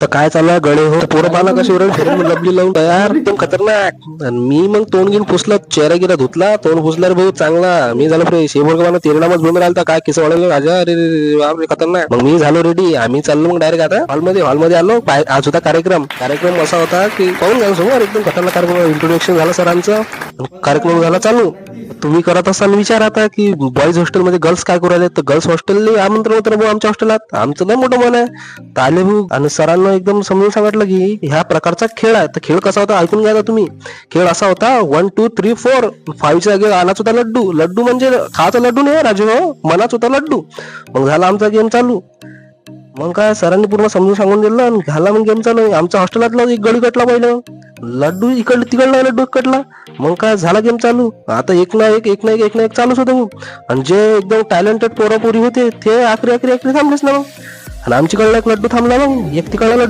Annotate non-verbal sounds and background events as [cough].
तर काय चाललं? गडे हो पोरं पाला कशी [laughs] फिरून लबली लावून तयार. एकदम खतरनाक. आणि मी मग तोंड घेऊन पुसलं चेहरा गिरा धुतला तोंड पुसला रे भाऊ चांगला. मी झालो फ्रेश हे बघ मला तेरडामच बनून राहिला काय किस वाढवलं? राजा अरे बापरे खतरनाक. मग मी झालो रेडी आम्ही चाललो मग डायरेक्ट आता हॉलमध्ये हॉलमध्ये आलो. आज होता कार्यक्रम. कार्यक्रम असा होता की पाहून घ्या समोर. एकदम खतरनाक कार्यक्रम. इंट्रोडक्शन झालं सरांचं. कार्यक्रम झाला चालू. तुम्ही करत असाल विचार आता की बॉईज हॉस्टेलमध्ये गर्ल्स काय करू राहिले? तर गर्ल्स हॉस्टेलले आमंत्रण होतं भाऊ आमच्या हॉस्टेलात आमचं नाही मोठं मन आहे. तर आले भाऊ आणि सरांना एकदम समजून सांगितलं की ह्या प्रकारचा खेळ आहे. तर खेळ कसा होता ऐकून घ्या तुम्ही. खेळ असा होता वन टू थ्री फोर फाईव्हच्या जागी आलाच होता लड्डू. लड्डू म्हणजे खायचा लड्डू नाही हो राजू भाऊ. मनाच होता लड्डू. मग झाला आमचा गेम चालू. मग काय सरांनी पूर्ण समजून सांगून दिलं आणि झाला मग गेम चालू. आमच्या हॉस्टेलातला एक गडी कटला पहिलं. लड्डू इकडलं तिकडला लड्डू कटला मग काय झाला गेम चालू? आता एक ना एक एक ना एक एक ना एक चालूच होतं मग आणि जे एकदम टॅलेंटेड पोरापोरी होते ते आखरी आखरी आखरी थांबलेच ना मग आणि आमच्याकडला एक लड्डू थांबला मग एक तिकडला लड्डू